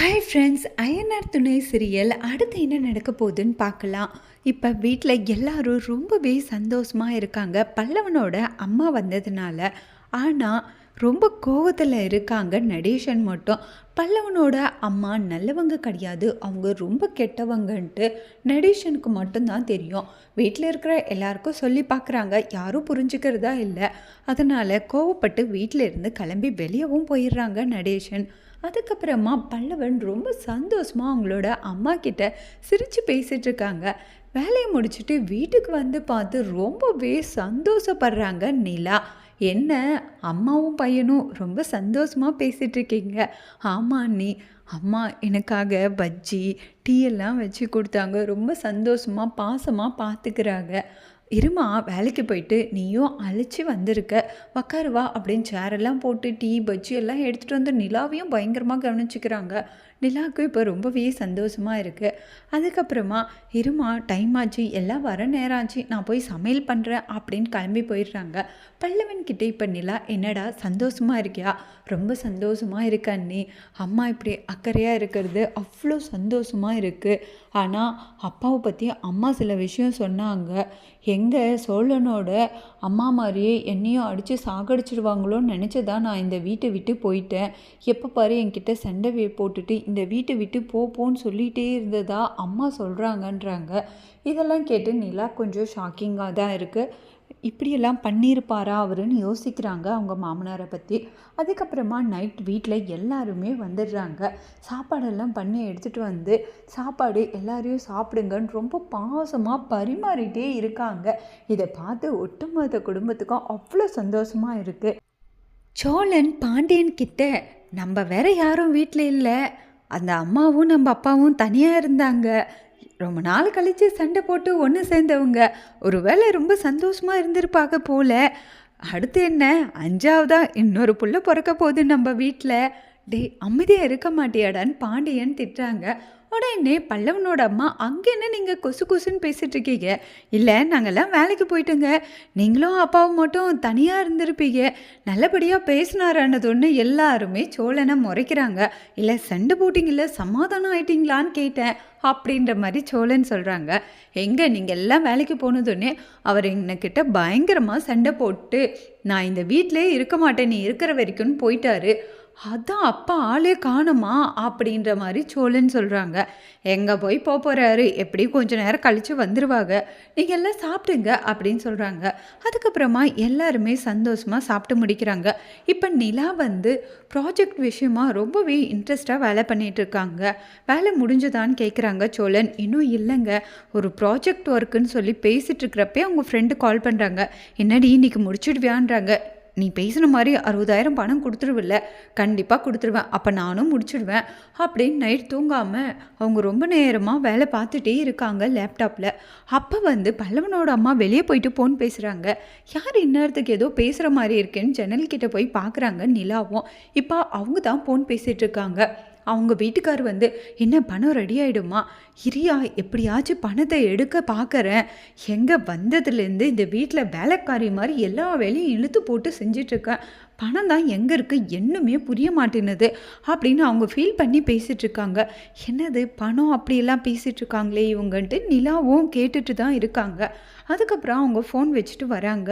Hi friends INR துணை serial அடுத்து என்ன நடக்க போகுதுன்னு பார்க்கலாம். இப்போ வீட்டில் எல்லாரும் ரொம்பவே சந்தோஷமாக இருக்காங்க. பல்லவனோட அம்மா வந்ததுனால. ஆனால் ரொம்ப கோவத்தில் இருக்காங்க நடேஷன் மட்டும். பல்லவனோட அம்மா நல்லவங்க கிடையாது அவங்க ரொம்ப கெட்டவங்கன்ட்டு நடேஷனுக்கு மட்டும்தான் தெரியும். வீட்டில் இருக்கிற எல்லாருக்கும் சொல்லி பார்க்குறாங்க யாரும் புரிஞ்சுக்கிறதா இல்லை. அதனால் கோவப்பட்டு வீட்டில் இருந்து கிளம்பி வெளியவும் போயிடுறாங்க நடேஷன் அதுக்கப்புறமா பல்லவன் ரொம்ப சந்தோஷமாக அவங்களோட அம்மா கிட்ட சிரித்து பேசிகிட்டு இருக்காங்க. வேலையை முடிச்சுட்டு வீட்டுக்கு வந்து பார்த்து ரொம்பவே சந்தோஷப்படுறாங்க நிலா. என்ன? அம்மாவும் பையனும் ரொம்ப சந்தோஷமாக பேசிகிட்டு இருக்கீங்க ஆமாம் நீ அம்மா எனக்காக பஜ்ஜி டீ எல்லாம் வச்சு கொடுத்தாங்க. ரொம்ப சந்தோஷமாக பாசமாக பார்த்துக்கிறாங்க இருமா வேலைக்கு போயிட்டு நீயும் அழைச்சி வந்திருக்க. உக்காருவா அப்படின்னு சேரெல்லாம் போட்டு டீ பஜ்ஜி எல்லாம் எடுத்துகிட்டு வந்து நிலாவையும் பயங்கரமாக கவனிச்சுக்கிறாங்க. நிலாவுக்கு இப்போ ரொம்பவே சந்தோஷமாக இருக்குது அதுக்கப்புறமா இருமா டைம் ஆச்சு. எல்லாம் வர நேரம் ஆச்சு நான் போய் சமையல் பண்ணுறேன் அப்படின்னு கிளம்பி போயிடுறாங்க. பல்லவன் கிட்டே இப்போ நிலா என்னடா சந்தோஷமாக இருக்கியா? ரொம்ப சந்தோஷமாக இருக்க அண்ணி. அம்மா இப்படி அக்கறையாக இருக்கிறது அவ்வளோ சந்தோஷமாக இருக்குது ஆனால் அப்பாவை பற்றி அம்மா சில விஷயம் சொன்னாங்க. எங்கே சோழனோட அம்மா மாதிரியே என்னையும் அடித்து சாகடிச்சிடுவாங்களோன்னு நினச்சதான் நான் இந்த வீட்டை விட்டு போயிட்டேன். எப்போ பாரு என்கிட்ட சண்டை போட்டுட்டு இந்த வீட்டை விட்டு போ போன்னு சொல்லிகிட்டே இருந்ததா அம்மா சொல்கிறாங்கன்றாங்க இதெல்லாம் கேட்டு நிலா கொஞ்சம் ஷாக்கிங்காக தான் இருக்குது இப்படியெல்லாம் பண்ணியிருப்பாரா அவருன்னு யோசிக்கிறாங்க அவங்க மாமனாரை பற்றி அதுக்கப்புறமா நைட் வீட்டில் எல்லாருமே வந்துடுறாங்க. சாப்பாடெல்லாம் பண்ணி எடுத்துகிட்டு வந்து சாப்பாடு எல்லாரையும் சாப்பிடுங்கன்னு ரொம்ப பாசமாக பரிமாறிட்டே இருக்காங்க. இதை பார்த்து ஒட்டுமொத்த குடும்பத்துக்கும் அவ்வளோ சந்தோஷமாக இருக்குது சோழன் பாண்டியன் கிட்ட நம்ம வேற யாரும் வீட்டில் இல்லை. அந்த அம்மாவும் நம்ம அப்பாவும் தனியாக இருந்தாங்க. ரொம்ப நாள் கழித்து சண்டை போட்டு ஒன்று சேர்ந்தவங்க. ஒருவேளை ரொம்ப சந்தோஷமாக இருந்திருப்பாங்க போல. அடுத்து என்ன? அஞ்சாவதா இன்னொரு புள்ள பிறக்க போகுது நம்ம வீட்டில் டேய் அமைதியாக இருக்க மாட்டியாடான்னு பாண்டியன் திட்டுறாங்க. உடனே பல்லவனோட அம்மா அங்கே என்ன நீங்கள் கொசு கொசுன்னு பேசிகிட்டு இருக்கீங்க. இல்லை நாங்கள்லாம் வேலைக்கு போயிட்டோங்க. நீங்களும் அப்பாவும் மட்டும் தனியாக இருந்திருப்பீங்க. நல்லபடியாக பேசினாரானதொன்று எல்லாருமே சோழனை முறைக்கிறாங்க. இல்லை சண்டை போட்டிங்கள சமாதானம் ஆயிட்டீங்களான்னு கேட்டேன் அப்படின்ற மாதிரி சோழன் சொல்கிறாங்க எங்கே நீங்கள் எல்லாம் வேலைக்கு போனதுன்னே அவர் என்கிட்ட பயங்கரமாக சண்டை போட்டு நான் இந்த வீட்டிலே இருக்க மாட்டேன் நீ இருக்கிற வரைக்கும்னு போயிட்டாரு. அதான் அப்பா ஆளே காணுமா அப்படின்ற மாதிரி சோழன் சொல்கிறாங்க எங்கே போய் போக போகிறாரு எப்படி கொஞ்ச நேரம் கழித்து வந்துடுவாங்க நீங்கள் எல்லாம் சாப்பிடுங்க அப்படின்னு சொல்கிறாங்க அதுக்கப்புறமா எல்லாருமே சந்தோஷமாக சாப்பிட்டு முடிக்கிறாங்க. இப்போ நிலா வந்து ப்ராஜெக்ட் விஷயமா ரொம்பவே இன்ட்ரெஸ்டாக வேலை பண்ணிகிட்ருக்காங்க இருக்காங்க. வேலை முடிஞ்சுதான்னு கேட்குறாங்க சோழன். இன்னும் இல்லைங்க. ஒரு ப்ராஜெக்ட் ஒர்க்குன்னு சொல்லி பேசிகிட்டு இருக்கிறப்பே அவங்க ஃப்ரெண்டு கால் பண்ணுறாங்க என்னடி இன்னைக்கு முடிச்சுடுவியான்றாங்க. நீ பேசின மாதிரி அறுபதாயிரம் பணம் கொடுத்துருவில்ல. கண்டிப்பாக கொடுத்துருவேன். அப்போ நானும் முடிச்சிடுவேன். அப்படின்னு நைட் தூங்காமல் அவங்க ரொம்ப நேரமாக வேலை பார்த்துட்டே இருக்காங்க லேப்டாப்பில் அப்போ வந்து பல்லவனோட அம்மா வெளியே போயிட்டு ஃபோன் பேசுகிறாங்க யார் இந்நேரத்துக்கு ஏதோ பேசுகிற மாதிரி இருக்கேன்னு ஜன்னல் கிட்டே போய் பார்க்குறாங்க நிலாவும். இப்போ அவங்க தான் ஃபோன் பேசிகிட்டு இருக்காங்க. அவங்க வீட்டுக்கார் வந்து என்ன பணம் ரெடி ஆகிடுமா இரியா எப்படியாச்சும் பணத்தை எடுக்க பார்க்குறேன் எங்கே வந்ததுலேருந்து இந்த வீட்டில் வேலைக்காரி மாதிரி எல்லா வேலையும் இழுத்து போட்டு செஞ்சிட்ருக்கேன் பணம் தான் எங்கே இருக்குது என்னமே புரிய மாட்டேனது அப்படின்னு அவங்க ஃபீல் பண்ணி பேசிகிட்ருக்காங்க என்னது பணம் அப்படியெல்லாம் பேசிகிட்ருக்காங்களே இவங்கன்ட்டு நிலாவும் கேட்டுட்டு தான் இருக்காங்க. அதுக்கப்புறம் அவங்க ஃபோன் வச்சுட்டு வராங்க.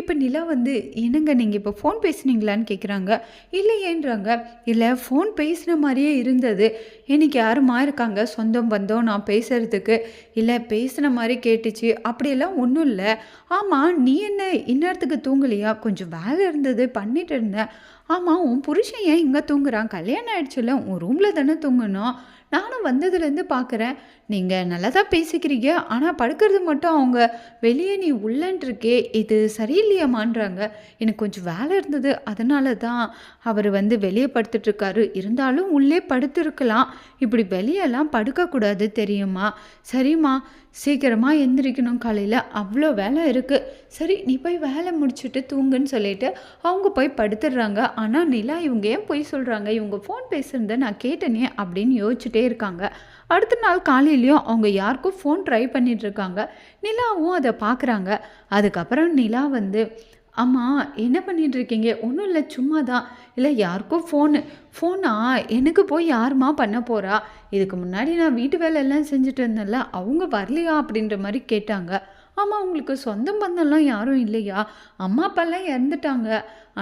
இப்போ நிலா வந்து என்னங்க நீங்கள் இப்போ ஃபோன் பேசுனீங்களான்னு கேட்குறாங்க இல்லையேன்றாங்க இல்லை ஃபோன் பேசின மாதிரியே இருந்தது. எனக்கு யாருமா இருக்காங்க? சொந்தம் பந்தம் நான் பேசுகிறதுக்கு இல்லை பேசின மாதிரி கேட்டுச்சு. அப்படியெல்லாம் ஒன்றும் இல்லை. ஆமாம் நீ என்ன இந்நேரத்துக்கு தூங்கலையா? கொஞ்சம் வேலை இருந்தது பண்ணிட்டு இருந்தேன். ஆமாம் உன் புருஷன் ஏன் இங்கே தூங்குறான்? கல்யாணம் ஆயிடுச்சுல உன் ரூமில் தானே தூங்கணும் நானும் வந்ததுலேருந்து பார்க்குறேன் நீங்கள் நல்லா தான் பேசிக்கிறீங்க? ஆனால் படுக்கிறது மட்டும் அவங்க வெளியே நீ உள்ளன்ட்ருக்கே இது சரியில்லையாமான்றாங்க எனக்கு கொஞ்சம் வேலை இருந்தது அதனால தான் அவர் வந்து வெளியே படுத்துட்ருக்காரு. இருந்தாலும் உள்ளே படுத்துருக்கலாம். இப்படி வெளியெல்லாம் படுக்கக்கூடாது தெரியுமா? சரிம்மா சீக்கிரமாக எந்திரிக்கணும் காலையில். அவ்வளோ வேலை இருக்குது சரி நீ போய் வேலை முடிச்சுட்டு தூங்குன்னு சொல்லிட்டு அவங்க போய் படுத்துடுறாங்க. ஆனால் நிலா இவங்க ஏன் போய் சொல்கிறாங்க இவங்க ஃபோன் பேசுகிறத நான் கேட்டேனே அப்படின்னு யோசிச்சுட்டே இருக்காங்க. அடுத்த நாள் காலையிலையும் அவங்க யாருக்கும் ஃபோன் ட்ரை பண்ணிகிட்ருக்காங்க நிலாவும் அதை பார்க்குறாங்க அதுக்கப்புறம் நிலா வந்து ஆமாம் என்ன பண்ணிட்டு இருக்கீங்க? ஒன்றும் இல்லை சும்மா தான் இல்லை யாருக்கோ ஃபோனு ஃபோனா எனக்கு போய் யாரும்மா பண்ண போகிறா இதுக்கு முன்னாடி நான் வீட்டு வேலை எல்லாம் செஞ்சுட்டு இருந்தேன்ல அவங்க வரலையா? அப்படின்ற மாதிரி கேட்டாங்க. ஆமாம் உங்களுக்கு சொந்தம் பந்தம்லாம் யாரும் இல்லையா? அம்மா அப்பாலாம் இறந்துட்டாங்க.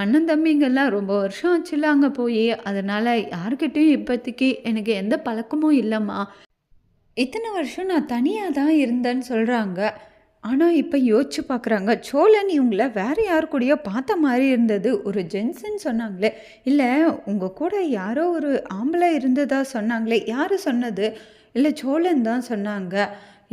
அண்ணன் தம்பிங்கெல்லாம் ரொம்ப வருஷம் ஆச்சுல அங்கே போய். அதனால் யாருக்கிட்டேயும் இப்போதைக்கு எனக்கு எந்த பழக்கமும் இல்லைம்மா. இத்தனை வருஷம் நான் தனியாக தான் இருந்தேன்னு சொல்கிறாங்க ஆனால் இப்போ யோசிச்சு பார்க்குறாங்க சோழன் இவங்கள வேறு யார் கூடயோ பார்த்த மாதிரி இருந்தது. ஒரு ஜென்ஸுன்னு சொன்னாங்களே. இல்லை உங்கள் கூட யாரோ ஒரு ஆம்பளை இருந்ததாக சொன்னாங்களே. யார் சொன்னது? இல்லை சோழன் தான் சொன்னாங்க.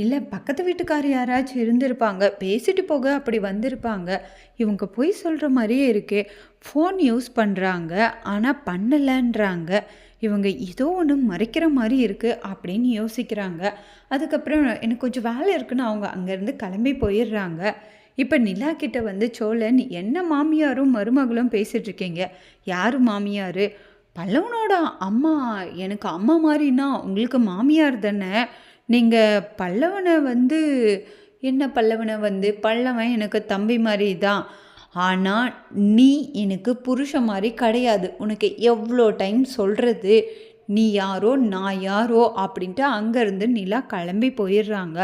இல்லை பக்கத்து வீட்டுக்கார் யாராச்சும் இருந்திருப்பாங்க. பேசிட்டு போக அப்படி வந்திருப்பாங்க. இவங்க பொய் சொல்கிற மாதிரியே இருக்கே. ஃபோன் யூஸ் பண்ணுறாங்க ஆனால் பண்ணலைன்றாங்க. இவங்க ஏதோ ஒன்று மறைக்கிற மாதிரி இருக்குது அப்படின்னு யோசிக்கிறாங்க. அதுக்கப்புறம் எனக்கு கொஞ்சம் வேலை இருக்குன்னு அவங்க அங்கேருந்து கிளம்பி போயிடுறாங்க. இப்போ நிலா கிட்ட வந்து சோழன் என்ன மாமியாரும் மருமகளும் பேசிகிட்ருக்கீங்க இருக்கீங்க? யார் மாமியார்? பல்லவனோட அம்மா. எனக்கு அம்மா மாதிரின்னா உங்களுக்கு மாமியார் தானே? நீங்கள் பல்லவனை வந்து என்ன பல்லவனை வந்து? பல்லவன் எனக்கு தம்பி மாதிரி தான் ஆனால் நீ எனக்கு புருஷன் மாதிரி கிடையாது. உனக்கு எவ்வளோ டைம் சொல்கிறது நீ யாரோ நான் யாரோ அப்படின்ட்டு அங்கேருந்து நிலா கிளம்பி போயிடுறாங்க.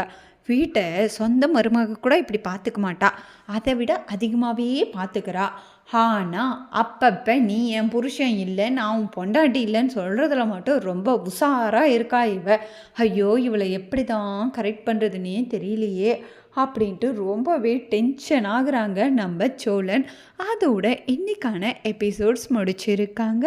வீட்டை சொந்த மருமக கூட இப்படி பார்த்துக்க மாட்டா. அதை விட அதிகமாகவே பார்த்துக்கிறா. ஆனால் அப்பப்போ நீ என் புருஷன் இல்லை நான் உன் பொண்டாட்டி இல்லைன்னு சொல்கிறதுல மட்டும் ரொம்ப உஷாராக இருக்கா இவ? ஐயோ இவளை எப்படி தான் கரெக்ட் பண்ணுறதுனே தெரியலையே அப்படின்ட்டு ரொம்பவே டென்ஷன் ஆகுறாங்க நம்ம சோழன். அதோட இன்னைக்கான எபிசோட்ஸ் முடிச்சிருக்காங்க.